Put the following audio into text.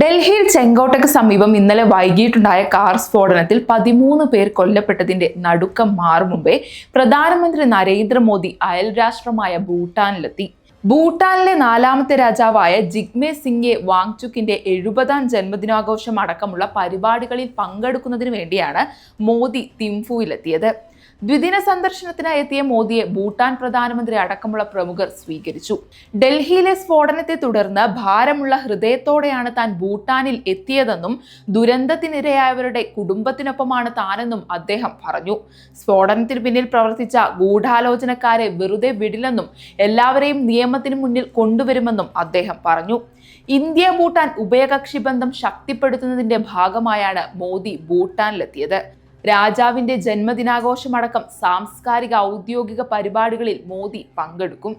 ഡൽഹിയിൽ ചെങ്കോട്ടയ്ക്ക് സമീപം ഇന്നലെ വൈകിട്ടുണ്ടായ കാർ സ്ഫോടനത്തിൽ പതിമൂന്ന് പേർ കൊല്ലപ്പെട്ടതിന്റെ നടുക്കം മാറും മുമ്പേ പ്രധാനമന്ത്രി നരേന്ദ്രമോദി അയൽരാഷ്ട്രമായ ഭൂട്ടാനിലെത്തി. ഭൂട്ടാനിലെ നാലാമത്തെ രാജാവായ ജിഗ്മേ സിംഗെ വാങ്ചുക്കിന്റെ എഴുപതാം ജന്മദിനാഘോഷം അടക്കമുള്ള പരിപാടികളിൽ പങ്കെടുക്കുന്നതിന് വേണ്ടിയാണ് മോദി തിംഫുവിലെത്തിയത്. ദ്വിദിന സന്ദർശനത്തിനായി എത്തിയ മോദിയെ ഭൂട്ടാൻ പ്രധാനമന്ത്രി അടക്കമുള്ള പ്രമുഖർ സ്വീകരിച്ചു. ഡൽഹിയിലെ സ്ഫോടനത്തെ തുടർന്ന് ഭാരമുള്ള ഹൃദയത്തോടെയാണ് താൻ ഭൂട്ടാനിൽ എത്തിയതെന്നും ദുരന്തത്തിനിരയായവരുടെ കുടുംബത്തിനൊപ്പമാണ് താനെന്നും അദ്ദേഹം പറഞ്ഞു. സ്ഫോടനത്തിന് പിന്നിൽ പ്രവർത്തിച്ച ഗൂഢാലോചനക്കാരെ വെറുതെ വിടില്ലെന്നും എല്ലാവരെയും നിയമത്തിന് മുന്നിൽ കൊണ്ടുവരുമെന്നും അദ്ദേഹം പറഞ്ഞു. ഇന്ത്യ ഭൂട്ടാൻ ഉഭയകക്ഷി ബന്ധം ശക്തിപ്പെടുത്തുന്നതിന്റെ ഭാഗമായാണ് മോദി ഭൂട്ടാനിലെത്തിയത്. രാജാവിന്റെ ജന്മദിനാഘോഷമടക്കം സാംസ്കാരിക ഔദ്യോഗിക പരിപാടികളിൽ മോദി പങ്കെടുക്കും.